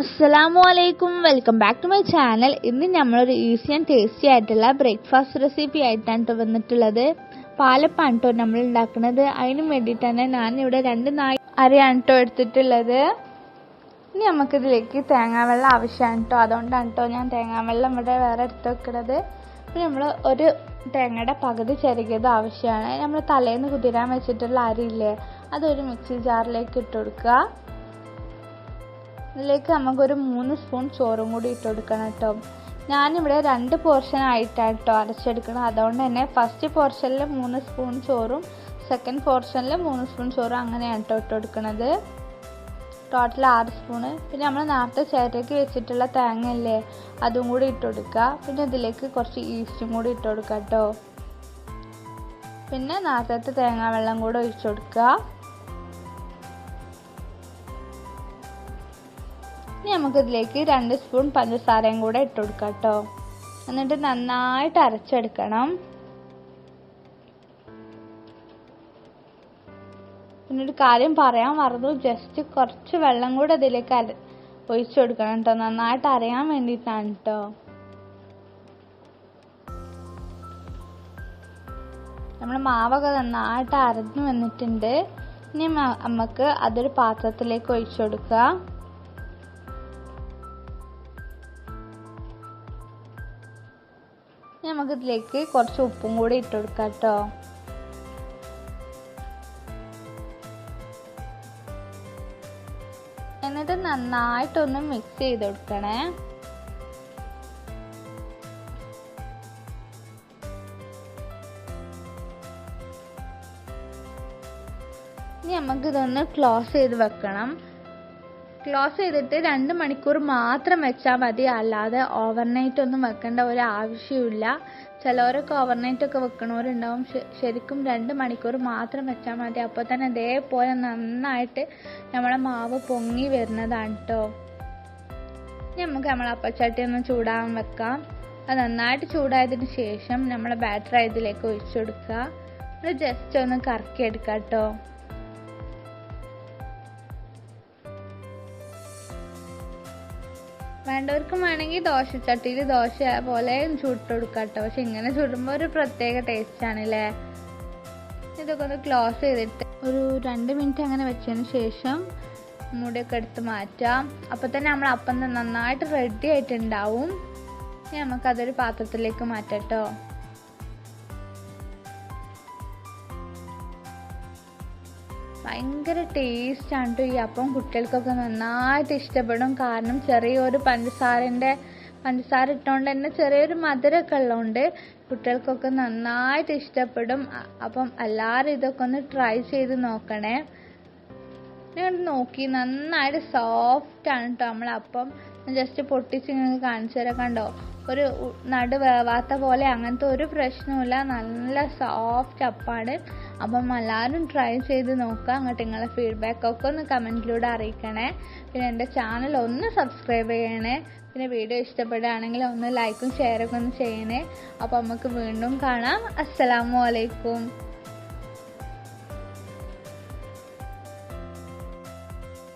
അസ്സലാമു അലൈക്കും welcome back to my channel. ഇന്ന് നമ്മളൊരു ഈസി ആൻഡ് ടേസ്റ്റി ആയിട്ടുള്ള ബ്രേക്ക്ഫാസ്റ്റ് റെസിപ്പി ആയിട്ടാണ് ട്ടോ വന്നിട്ടുള്ളത്. പാലപ്പാണ് കേട്ടോ നമ്മൾ ഉണ്ടാക്കുന്നത്. അതിന് വേണ്ടിയിട്ടാണ് ഇവിടെ രണ്ട് നായി അരയാണ് കേട്ടോ എടുത്തിട്ടുള്ളത്. ഇനി നമുക്കിതിലേക്ക് തേങ്ങാവെള്ളം ആവശ്യമാണ് കേട്ടോ അതുകൊണ്ടാണ് കേട്ടോ ഞാൻ തേങ്ങാവെള്ളം ഇവിടെ വേറെ എടുത്ത് വെക്കുന്നത് പിന്നെ നമ്മൾ ഒരു തേങ്ങയുടെ പകുതി ചെറുകിയത് ആവശ്യമാണ്. നമ്മൾ തലേന്ന് കുതിരാൻ വെച്ചിട്ടുള്ള അരിയില്ലേ അതൊരു മിക്സി ജാറിലേക്ക് ഇട്ട് കൊടുക്കുക. ഇതിലേക്ക് നമുക്കൊരു മൂന്ന് സ്പൂൺ ചോറും കൂടി ഇട്ട് കൊടുക്കണം കേട്ടോ. ഞാനിവിടെ രണ്ട് പോർഷൻ ആയിട്ടാണ് കേട്ടോ അരച്ചെടുക്കണം അതുകൊണ്ട് തന്നെ ഫസ്റ്റ് പോർഷനിൽ മൂന്ന് സ്പൂൺ ചോറും സെക്കൻഡ് പോർഷനിൽ മൂന്ന് സ്പൂൺ ചോറും അങ്ങനെയാണ് കേട്ടോ ഇട്ട് കൊടുക്കുന്നത് ടോട്ടൽ ആറ് സ്പൂണ് പിന്നെ നമ്മൾ നേരത്തെ ചേട്ടയ്ക്ക് വെച്ചിട്ടുള്ള തേങ്ങ അല്ലേ അതും കൂടി ഇട്ട് കൊടുക്കുക. പിന്നെ ഇതിലേക്ക് കുറച്ച് ഈസ്റ്റും കൂടി ഇട്ട് കൊടുക്കുക കേട്ടോ. പിന്നെ നേരത്തെ തേങ്ങാ വെള്ളം കൂടെ ഒഴിച്ചു കൊടുക്കുക. ഇനി നമുക്കിതിലേക്ക് രണ്ട് സ്പൂൺ പഞ്ചസാരയും കൂടെ ഇട്ട് കൊടുക്കാം കേട്ടോ എന്നിട്ട് നന്നായിട്ട് അരച്ചെടുക്കണം. പിന്നെ ഒരു കാര്യം പറയാൻ മറന്നു. ജസ്റ്റ് കുറച്ച് വെള്ളം കൂടെ ഇതിലേക്ക് അര ഒഴിച്ചു കൊടുക്കണം കേട്ടോ നന്നായിട്ട് അരയാൻ വേണ്ടിയിട്ടാണ് കേട്ടോ നമ്മൾ മാവൊക്കെ നന്നായിട്ട് അരഞ്ഞു വന്നിട്ടുണ്ട്. ഇനി നമുക്ക് അതൊരു പാത്രത്തിലേക്ക് ഒഴിച്ചു കൊടുക്കുക നമുക്ക് ഇതിലേക്ക് കുറച്ച് ഉപ്പും കൂടി ഇട്ട് കൊടുക്കാം കേട്ടോ എന്നിട്ട് നന്നായിട്ടൊന്ന് മിക്സ് ചെയ്ത് കൊടുക്കണേ. ഇനി നമുക്കിതൊന്ന് ക്ലോസ് ചെയ്ത് വെക്കണം. ക്ലോസ് ചെയ്തിട്ട് രണ്ട് മണിക്കൂർ മാത്രം വെച്ചാൽ മതി. അല്ലാതെ ഓവർനൈറ്റ് ഒന്നും വെക്കേണ്ട. ഒരു ആവശ്യമില്ല ചിലവരൊക്കെ ഓവർനൈറ്റ് ഒക്കെ വെക്കണവരുണ്ടാവും. ശരിക്കും രണ്ട് മണിക്കൂർ മാത്രം വെച്ചാൽ മതി. അപ്പോൾ തന്നെ അതേപോലെ നന്നായിട്ട് നമ്മളെ മാവ് പൊങ്ങി വരുന്നതാണ് കേട്ടോ നമുക്ക് നമ്മളെ അപ്പച്ചട്ടി ഒന്ന് ചൂടാൻ വെക്കാം. അത് നന്നായിട്ട് ചൂടായതിന് ശേഷം നമ്മളെ ബാറ്റർ ഇതിലേക്ക് ഒഴിച്ചു കൊടുക്കുക. ജസ്റ്റ് ഒന്ന് കറക്കി എടുക്കാം കേട്ടോ വേണ്ടവർക്കും വേണമെങ്കിൽ ദോശച്ചട്ടിയിൽ ദോശ പോലെ ചുട്ടെടുക്കാം കേട്ടോ പക്ഷെ ഇങ്ങനെ ചുടുമ്പോൾ ഒരു പ്രത്യേക ടേസ്റ്റ് ആണല്ലേ? ഇതൊക്കെ ഒന്ന് ക്ലോസ് ചെയ്തിട്ട് ഒരു രണ്ട് മിനിറ്റ് അങ്ങനെ വെച്ചതിന് ശേഷം മുടിയൊക്കെ എടുത്ത് മാറ്റാം. അപ്പോൾ തന്നെ നമ്മൾ അപ്പം നന്നായിട്ട് റെഡി ആയിട്ടുണ്ടാവും. നമുക്കതൊരു പാത്രത്തിലേക്ക് മാറ്റാം കേട്ടോ ഭയങ്കര ടേസ്റ്റാണ് കേട്ടോ ഈ അപ്പം കുട്ടികൾക്കൊക്കെ നന്നായിട്ട് ഇഷ്ടപ്പെടും. കാരണം ചെറിയൊരു പഞ്ചസാരന്റെ പഞ്ചസാര ഇട്ടുകൊണ്ട് തന്നെ ചെറിയൊരു മധുരമൊക്കെ ഉള്ളതുകൊണ്ട് കുട്ടികൾക്കൊക്കെ നന്നായിട്ട് ഇഷ്ടപ്പെടും. അപ്പം എല്ലാവരും ഇതൊക്കെ ഒന്ന് ട്രൈ ചെയ്ത് നോക്കണേ. നിങ്ങൾ നോക്കി. നന്നായിട്ട് സോഫ്റ്റ് ആണ് കേട്ടോ നമ്മളപ്പം ജസ്റ്റ് പൊട്ടിച്ച് നിങ്ങൾക്ക് കാണിച്ചു തരാം. കണ്ടോ? ഒരു നടു വേവാത്ത പോലെ അങ്ങനത്തെ ഒരു പ്രശ്നവുമില്ല. നല്ല സോഫ്റ്റ് അപ്പാണ്. അപ്പം എല്ലാവരും ട്രൈ ചെയ്ത് നോക്കുക. അങ്ങോട്ട് നിങ്ങളെ ഫീഡ്ബാക്ക് ഒക്കെ ഒന്ന് കമന്റിലൂടെ അറിയിക്കണേ. പിന്നെ എന്റെ ചാനൽ ഒന്ന് സബ്സ്ക്രൈബ് ചെയ്യണേ. പിന്നെ വീഡിയോ ഇഷ്ടപ്പെടുകയാണെങ്കിൽ ഒന്ന് ലൈക്കും ഷെയറൊക്കെ ഒന്ന് ചെയ്യണേ. അപ്പോൾ നമുക്ക് വീണ്ടും കാണാം. അസ്സലാമു അലൈക്കും.